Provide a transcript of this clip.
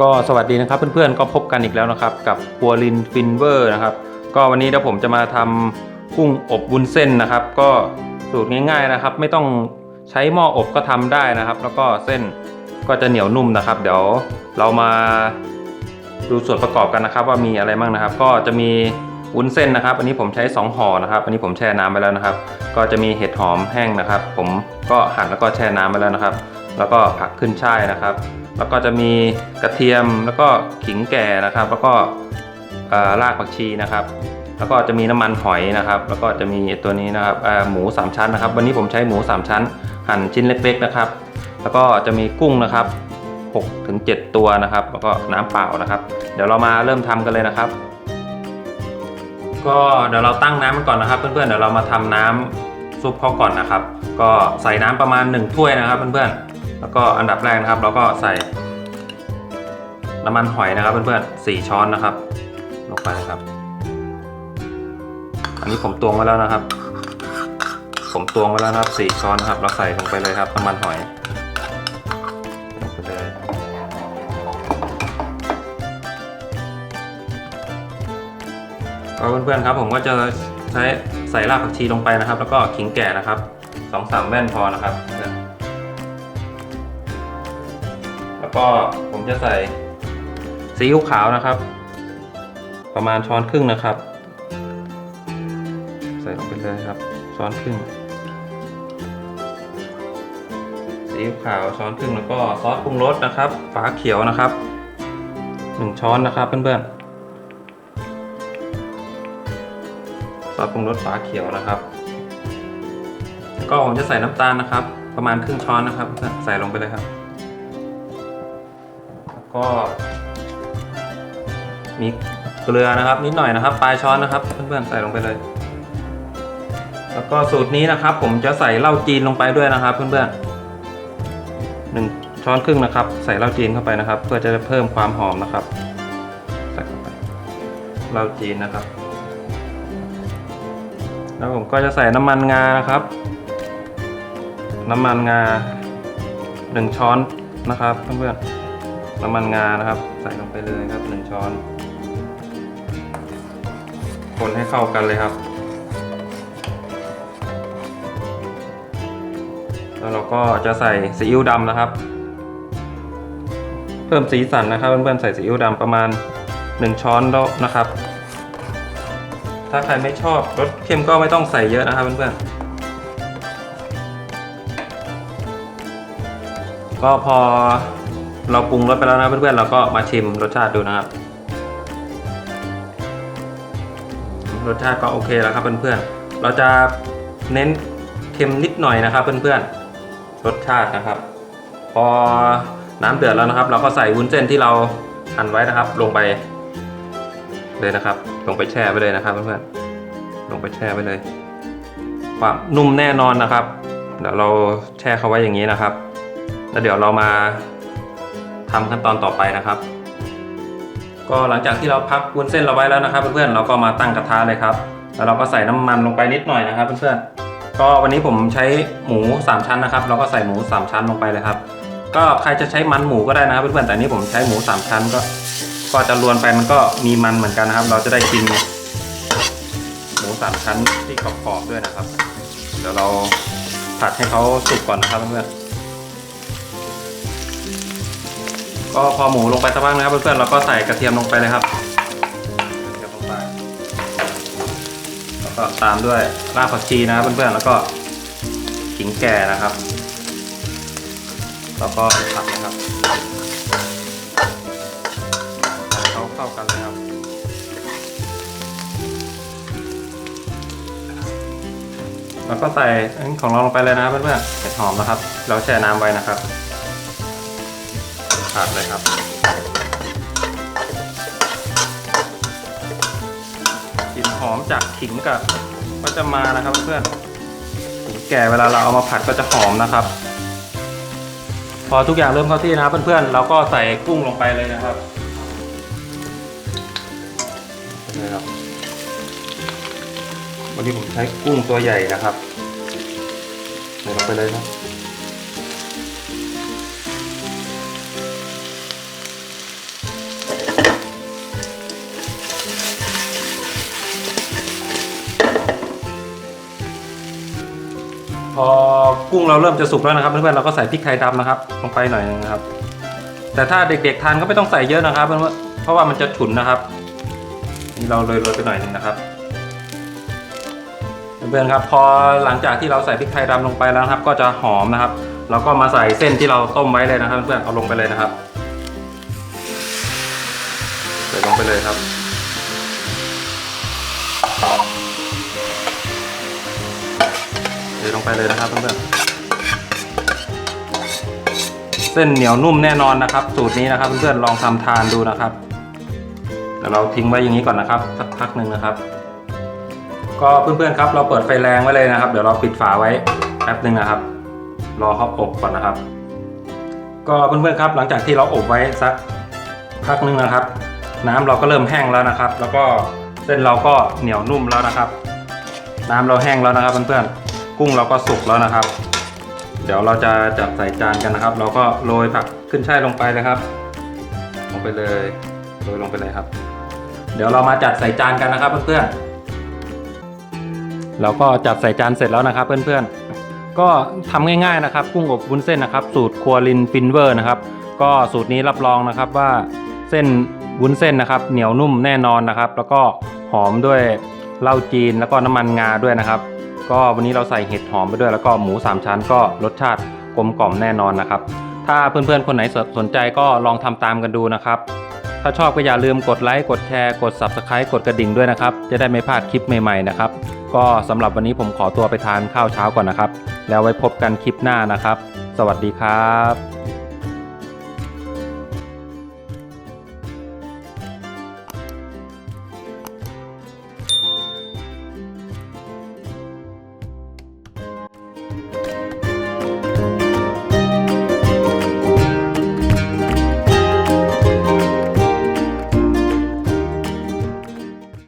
ก็สวัสดีนะครับเพื่อนๆก็พบกันอีกแล้วนะครับกับปัวลินฟินเวอร์นะครับก็วันนี้เดี๋ยวผมจะมาทำกุ้งอบวุ้นเส้นนะครับ ก็สูตรง่ายๆนะครับ ไม่ต้องใช้หม้ออบก็ทำได้นะครับ แล้วก็เส้นก็จะเหนียวนุ่มนะครับ เดี๋ยวเรามาดูส่วนประกอบกันนะครับว่ามีอะไรบ้างนะครับ ก็จะมีวุ้นเส้นนะครับ อันนี้ผมใช้ 2ห่อนะครับ อันนี้ผมแช่น้ำไปแล้วนะครับ ก็จะมีเห็ดหอมแห้งนะครับ ผมก็หั่นแล้วก็แช่น้ำไปแล้วนะครับ แล้วก็ผักขึ้นช่ายนะครับ แล้วก็จะมีกระเทียมแล้วก็ขิงแก่นะครับ แล้วก็รากผักชีนะครับ แล้วก็จะมีน้ำมันหอยนะครับ แล้วก็จะมีตัวนี้นะครับหมูสามชั้นนะครับ วันนี้ผมใช้หมูสามชั้น หั่นชิ้นเล็ก ๆนะครับ แล้วก็จะมีกุ้งนะครับ6ถึง7ตัวนะครับ แล้วก็น้ำเปล่านะครับ เดี๋ยวเรามาเริ่มทำกันเลยนะครับ ก็เดี๋ยวเราตั้งน้ำมันก่อนนะครับ เพื่อนๆเดี๋ยวเรามาทำน้ำซุปเขาก่อนนะครับ ก็ใส่น้ำประมาณ 1 ถ้วยนะครับ เพื่อนๆ แล้วก็อันดับแรกนะครับ เราก็ใส่น้ำมันหอยนะครับเพื่อนๆสี่ช้อนนะครับ ลงไปนะครับ อันนี้ผมตวงไว้แล้วนะครับ ผมตวงไว้แล้วนะครับสี่ช้อนนะครับ เราใส่ลงไปเลยครับน้ำมันหอยเลยก็เพื่อนๆครับผมก็จะใช้ใส่รากผักชีลงไปนะครับ แล้วก็ขิงแก่นะครับสองสามแว่นพอนะครับ ก็ผมจะใส่ซีอิ๊วขาวนะครับ ประมาณช้อนครึ่งนะครับ ใส่ลงไปเลยครับ ช้อนครึ่งซีอิ๊วขาวช้อนครึ่งแล้วก็ซอสปรุงรสนะครับฝาเขียวนะครับหนึ่งช้อนนะครับเพื่อนๆซอสปรุงรสฝาเขียวนะครับ ก็ผมจะใส่น้ำตาลนะครับ ประมาณครึ่งช้อนนะครับ ใส่ลงไปเลยครับ ก็ มีเกลือนะครับ นิดหน่อยนะครับ ปลายช้อนนะครับเพื่อนๆใส่ลงไปเลย แล้วก็สูตรนี้นะครับ ผมจะใส่เหล้าจีนลงไปด้วยนะครับเพื่อนๆหนึ่งช้อนครึ่งนะครับ ใส่เหล้าจีนเข้าไปนะครับ เพื่อจะเพิ่มความหอมนะครับใส่เข้าไปเหล้าจีนนะครับ แล้วผมก็จะใส่น้ำมันงานะครับ น้ำมันงาหนึ่งช้อนนะครับเพื่อนๆ น้ำมันงานะครับ ใส่ลงไปเลยครับหนึ่งช้อน คนให้เข้ากันเลยครับ แล้วเราก็จะใส่ซีอิ๊วดำนะครับ เพิ่มสีสันนะครับเพื่อนๆใส่ซีอิ๊วดำประมาณ 1 ช้อนแล้วนะครับ ถ้าใครไม่ชอบรสเค็มก็ไม่ต้องใส่เยอะนะครับเพื่อนๆก็พอ เราปรุงรสไปแล้วนะเพื่อนๆเราก็มาชิมรสชาติดูนะครับ รสชาติก็โอเคแล้วครับเพื่อนๆเราจะเน้นเค็มนิดหน่อยนะครับเพื่อนๆรสชาตินะครับ พอน้ำเดือดแล้วนะครับ เราก็ใส่วุ้นเส้นที่เราหั่นไว้นะครับ ลงไปเลยนะครับ ลงไปแช่ไปเลยนะครับเพื่อนๆลงไปแช่ไปเลย ความนุ่มแน่นอนนะครับ เดี๋ยวเราแช่เขาไว้อย่างนี้นะครับ แล้วเดี๋ยวเรามา ทำขั้นตอนต่อไปนะครับ ก็หลังจากที่เราพักวุ้นเส้นเราไว้แล้วนะครับ เพื่อนๆเราก็มาตั้งกระทะเลยครับ แล้วเราก็ใส่น้ำมันลงไปนิดหน่อยนะครับ เพื่อนๆก็วันนี้ผมใช้หมู 3 ชั้นนะครับ เราก็ใส่หมู 3 ชั้นลงไปเลยครับ ก็ใครจะใช้มันหมูก็ได้นะครับ เพื่อนๆแต่อันนี้ผมใช้หมู 3 ชั้นก็ ก็จะรวนไปมันก็มีมันเหมือนกันนะครับ เราจะได้กินหมู 3 ชั้นที่กรอบๆด้วยนะครับเดี๋ยวเราผัดให้เขาสุกก่อนนะครับเพื่อนๆ ก็พอหมูลงไปสักพักนะครับเพื่อนๆเราก็ใส่กระเทียมลงไปเลยครับกระเทียมลงไปแล้วก็ตามด้วยรากผักชีนะครับเพื่อนๆแล้วก็ขิงแก่นะครับ แล้วก็ผัดนะครับเขาเข้ากันเลยครับแล้วก็ใส่ของเราลงไปเลยนะครับเพื่อนๆเห็ดหอมนะครับ เราแช่น้ำไว้นะครับ ผัดเลยครับ กลิ่นหอมจากขิงกับก็จะมานะครับเพื่อนขิงแก่เวลาเราเอามาผัดก็จะหอมนะครับ พอทุกอย่างเริ่มเข้าที่นะครับเพื่อนๆเราก็ใส่กุ้งลงไปเลยนะครับนี่ครับวันนี้ผมใช้กุ้งตัวใหญ่นะครับใส่ลงไปเลยครับ พอกุ้งเราเริ่มจะสุกแล้วนะครับเพื่อนๆเราก็ใส่พริกไทยดำนะครับลงไปหน่อยนะครับ แต่ถ้าเด็กๆทานก็ไม่ต้องใส่เยอะนะครับ เพื่อนๆเพราะว่ามันจะฉุนนะครับ นี่เราโรยๆไปหน่อยนึงนะครับเพื่อนๆครับพอหลังจากที่เราใส่พริกไทยดำลงไปแล้วครับ ก็จะหอมนะครับ เราก็มาใส่เส้นที่เราต้มไว้เลยนะครับ เพื่อนๆเอาลงไปเลยนะครับใส่ลงไปเลยครับ ลงไปเลยนะครับเพื่อนๆเส้นเหนียวนุ่มแน่นอนนะครับ สูตรนี้นะครับเพื่อนๆลองทำทานดูนะครับเดี๋ยวเราทิ้งไว้อย่างนี้ก่อนนะครับสักพักหนึ่งนะครับ ก็เพื่อนๆครับ เราเปิดไฟแรงไว้เลยนะครับ เดี๋ยวเราปิดฝาไว้แป๊บหนึ่งนะครับ รอเขาอบก่อนนะครับ ก็เพื่อนๆครับ หลังจากที่เราอบไว้สักพักหนึ่งนะครับ น้ำเราก็เริ่มแห้งแล้วนะครับ แล้วก็เส้นเราก็เหนียวนุ่มแล้วนะครับ น้ำเราแห้งแล้วนะครับเพื่อนๆ กุ้งเราก็สุกแล้วนะครับ เดี๋ยวเราจะจัดใส่จานกันนะครับ เราก็โรยผักขึ้นช่ายลงไปเลยครับ ลงไปเลยโรยลงไปเลยครับ เดี๋ยวเรามาจัดใส่จานกันนะครับเพื่อนๆเราก็จัดใส่จานเสร็จแล้วนะครับ เพื่อนๆ ก็ทำง่ายๆนะครับ กุ้งอบวุ้นเส้นนะครับ สูตรครัวลินฟินเวอร์นะครับ ก็สูตรนี้รับรองนะครับว่าเส้นวุ้นเส้นนะครับ เหนียวนุ่มแน่นอนนะครับ แล้วก็หอมด้วยเหล้าจีนแล้วก็น้ำมันงาด้วยนะครับ ก็วันนี้เราใส่เห็ดหอมไปด้วยแล้วก็หมูสามชั้นก็รสชาติกลมกล่อมแน่นอนนะครับ ถ้าเพื่อนๆ คนไหนสนใจก็ลองทำตามกันดูนะครับ ถ้าชอบก็อย่าลืมกดไลค์กดแชร์กด Subscribe กดกระดิ่งด้วยนะครับ จะได้ไม่พลาดคลิปใหม่ๆนะครับ ก็สำหรับวันนี้ผมขอตัวไปทานข้าวเช้าก่อนนะครับ แล้วไว้พบกันคลิปหน้านะครับ สวัสดีครับ you